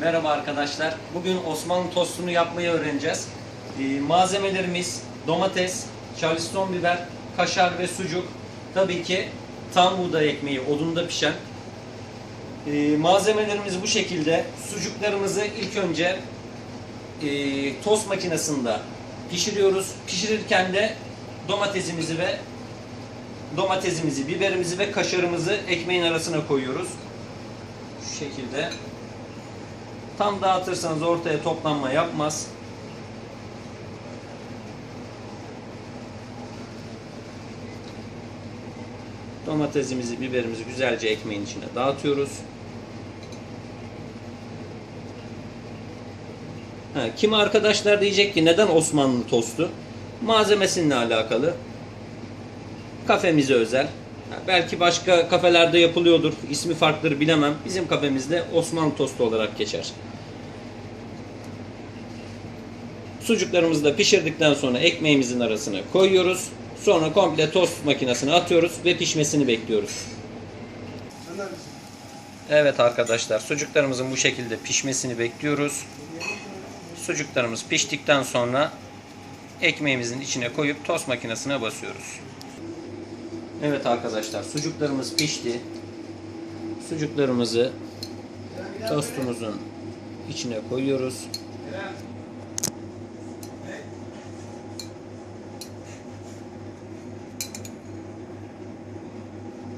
Merhaba arkadaşlar. Bugün Osmanlı tostunu yapmayı öğreneceğiz. Ee, malzemelerimiz domates, charleston biber, kaşar ve sucuk. Tabii ki tam buğday ekmeği odunda pişen. Ee, malzemelerimiz bu şekilde. Sucuklarımızı ilk önce e, tost makinesinde pişiriyoruz. Pişirirken de domatesimizi ve domatesimizi, biberimizi ve kaşarımızı ekmeğin arasına koyuyoruz. Şu şekilde. Tam dağıtırsanız ortaya toplanma yapmaz. Domatesimizi, biberimizi güzelce ekmeğin içine dağıtıyoruz. Ha, kimi arkadaşlar diyecek ki neden Osmanlı tostu? Malzemesiyle alakalı. Kafemize özel. Belki başka kafelerde yapılıyordur. İsmi farklıdır bilemem. Bizim kafemizde Osmanlı tostu olarak geçer. Sucuklarımızı da pişirdikten sonra ekmeğimizin arasına koyuyoruz. Sonra komple tost makinesine atıyoruz ve pişmesini bekliyoruz. Evet arkadaşlar sucuklarımızın bu şekilde pişmesini bekliyoruz. Sucuklarımız piştikten sonra ekmeğimizin içine koyup tost makinesine basıyoruz. Evet arkadaşlar sucuklarımız pişti. Sucuklarımızı tostumuzun içine koyuyoruz.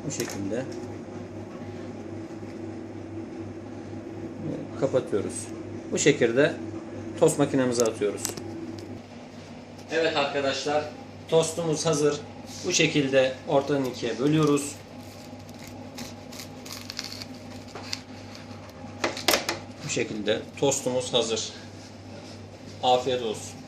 Bu şekilde kapatıyoruz. Bu şekilde tost makinemize atıyoruz. Evet arkadaşlar tostumuz hazır. Bu şekilde ortadan ikiye bölüyoruz. Bu şekilde tostumuz hazır. Afiyet olsun.